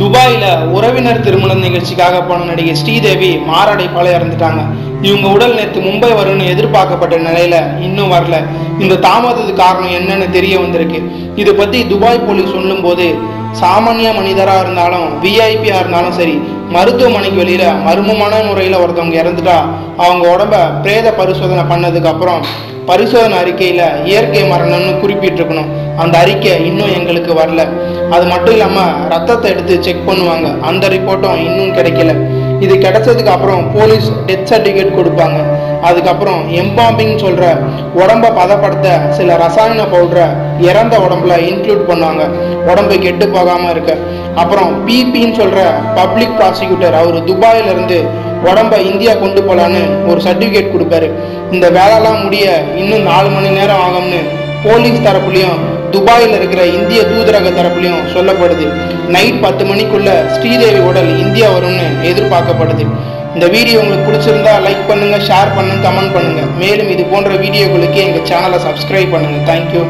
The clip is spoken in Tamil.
துபாயில் உறவினர் திருமண நிகழ்ச்சிக்காக போன நடிகை ஸ்ரீதேவி மாரடைப்பால் இறந்துட்டாங்க இவங்க உடல் நேற்று மும்பை வரும்னு எதிர்பார்க்கப்பட்ட நிலையில இன்னும் வரல. இந்த தாமதத்துக்கு காரணம் என்னன்னு தெரிய வந்திருக்கு. இதை பத்தி துபாய் போலீஸ் சொல்லும்போது சாமானிய மனிதராக இருந்தாலும் விஐபியாக இருந்தாலும் சரி மருத்துவமனைக்கு வெளியில மர்மமான முறையில் ஒருத்தவங்க இறந்துட்டா அவங்க உடம்ப பிரேத பரிசோதனை பண்ணதுக்கு அப்புறம் பரிசோதனை அறிக்கையில் இயற்கை மரணம்னு குறிப்பிட்டிருக்கணும். அந்த அறிக்கை இன்னும் எங்களுக்கு வரல. அது மட்டும் இல்லாமல் ரத்தத்தை எடுத்து செக் பண்ணுவாங்க. அந்த ரிப்போர்ட்டும் இன்னும் கிடைக்கல. இது கிடைச்சதுக்கு அப்புறம் போலீஸ் டெத் சர்டிஃபிகேட் கொடுப்பாங்க. அதுக்கப்புறம் எம்பாம்பிங் சொல்கிற உடம்ப பதப்படுத்த சில ரசாயன பவுடரை இறந்த உடம்புல இன்க்ளூட் பண்ணுவாங்க. உடம்பு கெட்டு போகாமல் இருக்க. அப்புறம் பிபின்னு சொல்கிற பப்ளிக் ப்ராசிக்யூட்டர் அவர் துபாயிலிருந்து உடம்ப இந்தியா கொண்டு போகலான்னு ஒரு சர்டிஃபிகேட் கொடுப்பாரு. இந்த வேலைலாம் முடிய இன்னும் நாலு மணி நேரம் ஆகும்னு போலீஸ் தரப்புலையும் துபாயில் இருக்கிற இந்திய தூதரக தரப்புலையும் சொல்லப்படுது. நைட் பத்து மணிக்குள்ள ஸ்ரீதேவி உடல் இந்தியா வரும்னு எதிர்பார்க்கப்படுது. இந்த வீடியோ உங்களுக்கு பிடிச்சிருந்தா லைக் பண்ணுங்க ஷேர் பண்ணுங்க கமெண்ட் பண்ணுங்க. மேலும் இது போன்ற வீடியோக்களுக்கு எங்கள் சேனலை சப்ஸ்கிரைப் பண்ணுங்க. தேங்க்யூ